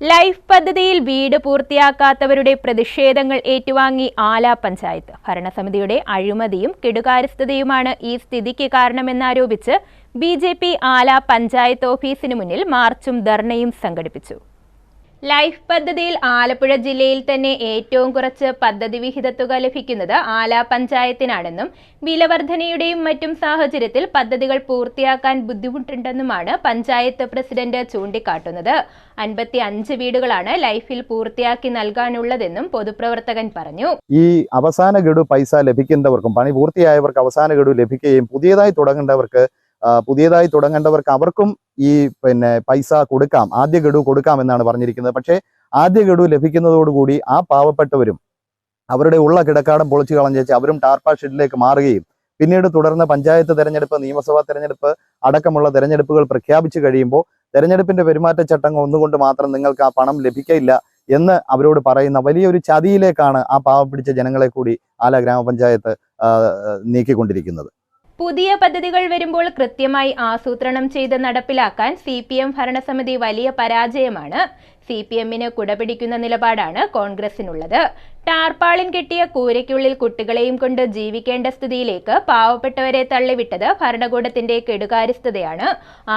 Life പദ്ധതിയിൽ വീട് പൂർത്തിയാക്കാത്തവരുടെ പ്രതിഷേധങ്ങൾ ഏറ്റുവാങ്ങി ആല പഞ്ചായത്ത്. ഭരണസമിതിയുടെ അഴിമതിയും കെടുകാര്യസ്ഥതയുമാണ് ഈ സ്ഥിതിക്ക് കാരണമെന്നാരോപിച്ച് ബി ജെ പി ആല പഞ്ചായത്ത് ഓഫീസിന് മുന്നിൽ മാർച്ചും ധർണയും സംഘടിപ്പിച്ചു. ലൈഫ് പദ്ധതിയിൽ ആലപ്പുഴ ജില്ലയിൽ തന്നെ ഏറ്റവും കുറച്ച് പദ്ധതി വിഹിത തുക ലഭിക്കുന്നത് ആല പഞ്ചായത്തിനാണെന്നും വിലവർധനയുടെയും മറ്റും സാഹചര്യത്തിൽ പദ്ധതികൾ പൂർത്തിയാക്കാൻ ബുദ്ധിമുട്ടുണ്ടെന്നുമാണ് പഞ്ചായത്ത് പ്രസിഡന്റ് ചൂണ്ടിക്കാട്ടുന്നത്. അൻപത്തി അഞ്ച് വീടുകളാണ് ലൈഫിൽ പൂർത്തിയാക്കി നൽകാനുള്ളതെന്നും പൊതുപ്രവർത്തകൻ പറഞ്ഞു. ഈ അവസാന ഗഡു പൈസ ലഭിക്കുന്നവർക്കും പണി പൂർത്തിയായവർക്ക് അവസാന ഗഡു ലഭിക്കുകയും പുതിയതായി തുടങ്ങേണ്ടവർക്ക് പുതിയതായി തുടങ്ങേണ്ടവർക്ക് അവർക്കും ഈ പിന്നെ പൈസ കൊടുക്കാം ആദ്യ ഗഡു കൊടുക്കാം എന്നാണ് പറഞ്ഞിരിക്കുന്നത്. പക്ഷേ ആദ്യ ഗഡു ലഭിക്കുന്നതോടുകൂടി ആ പാവപ്പെട്ടവരും അവരുടെ ഉള്ള കിടക്കാടം പൊളിച്ചു കളഞ്ഞേച്ച് അവരും ടാർപ്പാ ഷെഡിലേക്ക് മാറുകയും പിന്നീട് തുടർന്ന് പഞ്ചായത്ത് തെരഞ്ഞെടുപ്പ് നിയമസഭാ തെരഞ്ഞെടുപ്പ് അടക്കമുള്ള തെരഞ്ഞെടുപ്പുകൾ പ്രഖ്യാപിച്ചു കഴിയുമ്പോൾ തെരഞ്ഞെടുപ്പിന്റെ പെരുമാറ്റച്ചട്ടങ്ങൾ ഒന്നുകൊണ്ട് മാത്രം നിങ്ങൾക്ക് ആ പണം ലഭിക്കില്ല എന്ന് അവരോട് പറയുന്ന വലിയൊരു ചതിയിലേക്കാണ് ആ പാവപ്പിടിച്ച ജനങ്ങളെ കൂടി ആല ഗ്രാമപഞ്ചായത്ത് നീക്കിക്കൊണ്ടിരിക്കുന്നത്. പുതിയ പദ്ധതികൾ വരുമ്പോൾ കൃത്യമായി ആസൂത്രണം ചെയ്ത് നടപ്പിലാക്കാൻ സി പി എം ഭരണസമിതി വലിയ പരാജയമാണ്. സി പി എമ്മിന് കുടപിടിക്കുന്ന നിലപാടാണ് കോൺഗ്രസിനുള്ളത്. ടാർപ്പാളിൻ കെട്ടിയ കൂരയ്ക്കുള്ളിൽ കുട്ടികളെയും കൊണ്ട് ജീവിക്കേണ്ട സ്ഥിതിയിലേക്ക് പാവപ്പെട്ടവരെ തള്ളിവിട്ടത് ഭരണകൂടത്തിന്റെ കെടുകാര്യസ്ഥതയാണ്.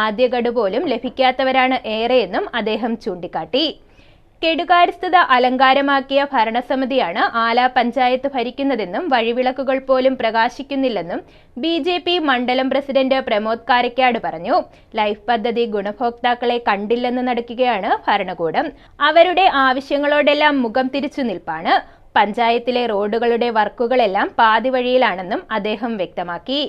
ആദ്യ ഗഡു പോലും ലഭിക്കാത്തവരാണ് ഏറെയെന്നും അദ്ദേഹം ചൂണ്ടിക്കാട്ടി. കെടുകാര്യസ്ഥത അലങ്കാരമാക്കിയ ഭരണസമിതിയാണ് ആല പഞ്ചായത്ത് ഭരിക്കുന്നതെന്നും വഴിവിളക്കുകൾ പോലും പ്രകാശിക്കുന്നില്ലെന്നും ബി ജെ പി മണ്ഡലം പ്രസിഡന്റ് പ്രമോദ് കാരക്കാട് പറഞ്ഞു. ലൈഫ് പദ്ധതി ഗുണഭോക്താക്കളെ കണ്ടില്ലെന്ന് നടക്കുകയാണ് ഭരണകൂടം. അവരുടെ ആവശ്യങ്ങളോടെല്ലാം മുഖം തിരിച്ചു നിൽപ്പാണ്. പഞ്ചായത്തിലെ റോഡുകളുടെ വർക്കുകളെല്ലാം പാതി വഴിയിലാണെന്നും അദ്ദേഹം വ്യക്തമാക്കി.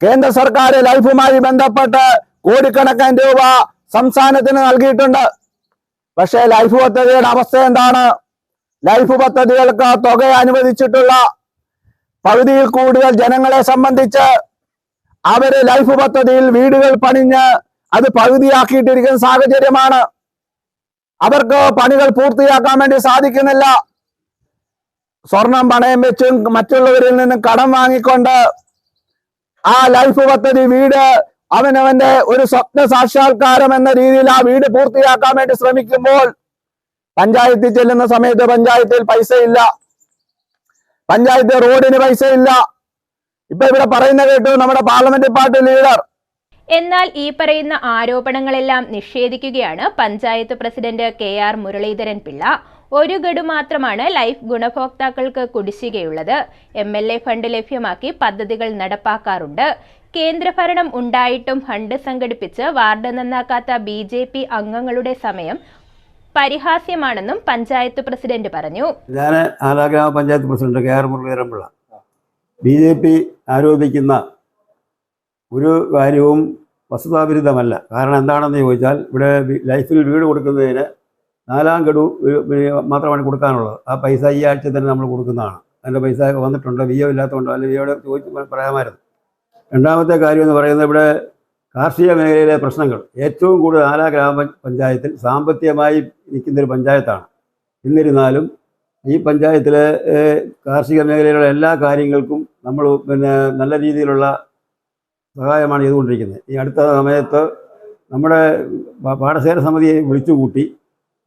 കേന്ദ്ര സർക്കാർ ലൈഫുമായി ബന്ധപ്പെട്ട് കോടിക്കണക്കിന് രൂപ സംസ്ഥാനത്തിന് നൽകിയിട്ടുണ്ട്. പക്ഷേ ലൈഫ് പദ്ധതിയുടെ അവസ്ഥ എന്താണ്? ലൈഫ് പദ്ധതികൾക്ക് തുക അനുവദിച്ചിട്ടുള്ള പകുതിയിൽ കൂടുതൽ ജനങ്ങളെ സംബന്ധിച്ച് അവർ ലൈഫ് പദ്ധതിയിൽ വീടുകൾ പണിഞ്ഞ് അത് പകുതിയാക്കിയിട്ടിരിക്കുന്ന സാഹചര്യമാണ്. അവർക്ക് പണികൾ പൂർത്തിയാക്കാൻ വേണ്ടി സാധിക്കുന്നില്ല. സ്വർണം പണയം വെച്ചും മറ്റുള്ളവരിൽ നിന്നും കടം വാങ്ങിക്കൊണ്ട് ആ ലൈഫ് പദ്ധതി വീട് അവനവന്റെ ഒരു സ്വപ്ന സാക്ഷാത്കാരം എന്ന രീതിയിൽ ആ വീട് പൂർത്തിയാക്കാൻ വേണ്ടി ശ്രമിക്കുമ്പോൾ പഞ്ചായത്തിൽ ചെല്ലുന്ന സമയത്ത് പഞ്ചായത്തിൽ പൈസയില്ല. പഞ്ചായത്ത് റോഡിന് പൈസയില്ല. ഇപ്പൊ ഇവിടെ പറയുന്ന കേട്ടു നമ്മുടെ പാർലമെന്റ് പാർട്ടി ലീഡർ. എന്നാൽ ഈ പറയുന്ന ആരോപണങ്ങളെല്ലാം നിഷേധിക്കുകയാണ് panchayat president K R Muraleedharan Pillai. ഒരു ഗഡു മാത്രമാണ് ലൈഫ് ഗുണഭോക്താക്കൾക്ക് കുടിശ്ശികയുള്ളത്. എം എൽ എ ഫണ്ട് ലഭ്യമാക്കി പദ്ധതികൾ നടപ്പാക്കാറുണ്ട്. കേന്ദ്രഭരണം ഉണ്ടായിട്ടും ഫണ്ട് സംഘടിപ്പിച്ച് വാർഡ് നന്നാക്കാത്ത ബി ജെ പി അംഗങ്ങളുടെ സമയം പരിഹാസ്യമാണെന്നും പഞ്ചായത്ത് പ്രസിഡന്റ് പറഞ്ഞു. ഞാൻ ആലാ ഗ്രാമപഞ്ചായത്ത് president K R Muraleedharan Pillai. B J P ആരോപിക്കുന്ന ഒരു കാര്യവും വസ്തുതാവിരുദ്ധമല്ല. കാരണം എന്താണെന്ന് ചോദിച്ചാൽ ഇവിടെ ലൈഫിൽ വീട് കൊടുക്കുന്നതിന് നാലാം ഗഡു മാത്രമാണ് കൊടുക്കാനുള്ളത്. ആ പൈസ ഈ ആഴ്ച തന്നെ നമ്മൾ കൊടുക്കുന്നതാണ്. അതിന്റെ പൈസ വന്നിട്ടുണ്ട്. വിയോ ഇല്ലാത്തതുകൊണ്ടോ അല്ലെങ്കിൽ വിയോടെ ചോദിച്ച് പറയാമായിരുന്നു. രണ്ടാമത്തെ കാര്യം എന്ന് പറയുന്നത് ഇവിടെ കാർഷിക മേഖലയിലെ പ്രശ്നങ്ങൾ. ഏറ്റവും കൂടുതൽ ആലാ ഗ്രാമ പഞ്ചായത്തിൽ സാമ്പത്തികമായി നിൽക്കുന്നൊരു പഞ്ചായത്താണ്. എന്നിരുന്നാലും ഈ പഞ്ചായത്തിലെ കാർഷിക മേഖലയിലുള്ള എല്ലാ കാര്യങ്ങൾക്കും നമ്മൾ പിന്നെ നല്ല രീതിയിലുള്ള സഹായമാണ് ചെയ്തുകൊണ്ടിരിക്കുന്നത്. ഈ അടുത്ത സമയത്ത് നമ്മുടെ പ- സമിതിയെ വിളിച്ചുകൂട്ടി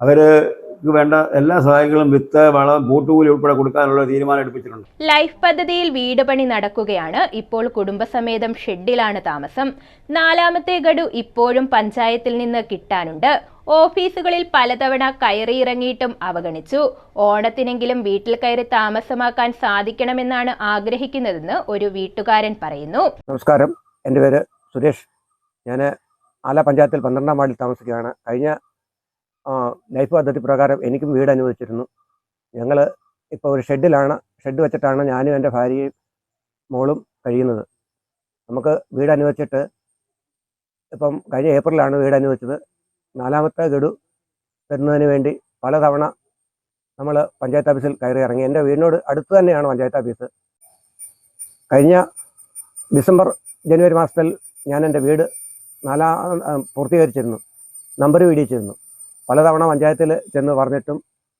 അവർക്ക് വേണ്ട എല്ലാ സഹായങ്ങളും വിത്ത് വളം പൂട്ടുകൂലി ഉൾപ്പെടെ കൊടുക്കാനുള്ള തീരുമാനം എടുപ്പിച്ചിട്ടുണ്ട്. ലൈഫ് പദ്ധതിയിൽ വീട് പണി നടക്കുകയാണ്. ഇപ്പോൾ കുടുംബസമേതം ഷെഡിലാണ് താമസം. നാലാമത്തെ ഗഡു ഇപ്പോഴും പഞ്ചായത്തിൽ നിന്ന് കിട്ടാനുണ്ട്. ഓഫീസുകളിൽ പലതവണ കയറിയിറങ്ങിയിട്ടും അവഗണിച്ചു. ഓണത്തിനെങ്കിലും വീട്ടിൽ കയറി താമസമാക്കാൻ സാധിക്കണമെന്നാണ് ആഗ്രഹിക്കുന്നതെന്ന് ഒരു വീട്ടുകാരൻ പറയുന്നു. നമസ്കാരം. എന്റെ പേര് സുരേഷ്. ഞാൻ ആല പഞ്ചായത്തിൽ പന്ത്രണ്ടാം വാർഡിൽ താമസിക്കുകയാണ്. കഴിഞ്ഞ ലൈഫ് പദ്ധതി പ്രകാരം എനിക്കും വീട് അനുവദിച്ചിരുന്നു. ഞങ്ങൾ ഇപ്പോൾ ഒരു ഷെഡിലാണ്. ഷെഡ് വെച്ചിട്ടാണ് ഞാനും എന്റെ ഭാര്യയും മോളും കഴിയുന്നത്. നമുക്ക് വീട് അനുവദിച്ചിട്ട് ഇപ്പം കഴിഞ്ഞ ഏപ്രിലാണ് വീട് അനുവദിച്ചത്. നാലാമത്തെ ഗഡു തരുന്നതിന് വേണ്ടി പലതവണ നമ്മൾ പഞ്ചായത്ത് ഓഫീസിൽ കയറി ഇറങ്ങി. എന്റെ വീടിനോട് അടുത്ത് തന്നെയാണ് പഞ്ചായത്ത് ഓഫീസ്. കഴിഞ്ഞ ഡിസംബർ ജനുവരി മാസത്തിൽ ഞാൻ എന്റെ വീട് നാലാ പൂർത്തീകരിച്ചിരുന്നു. നമ്പർ വീടിച്ചിരുന്നു പലതവണ പഞ്ചായത്തിൽ ചെന്ന് പറഞ്ഞിട്ടും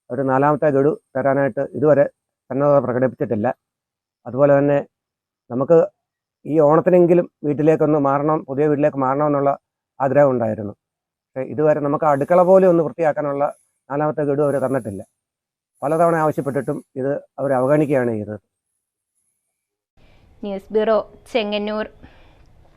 ഒരു നാലാമത്തെ ഗഡു തരാനായിട്ട് ഇതുവരെ സന്നദ്ധത പ്രകടിപ്പിച്ചിട്ടില്ല. അതുപോലെ തന്നെ നമുക്ക് ഈ ഓണത്തിനെങ്കിലും വീട്ടിലേക്കൊന്ന് മാറണം പുതിയ വീട്ടിലേക്ക് മാറണം എന്നുള്ള ആഗ്രഹം ഉണ്ടായിരുന്നു. പക്ഷേ ഇതുവരെ നമുക്ക് അടുക്കള പോലും ഒന്ന് വൃത്തിയാക്കാനുള്ള നാലാമത്തെ ഗഡു അവർ തന്നിട്ടില്ല. പലതവണ ആവശ്യപ്പെട്ടിട്ടും ഇത് അവർ അവഗണിക്കുകയാണ് ചെയ്തത്. News bureau Chengannur.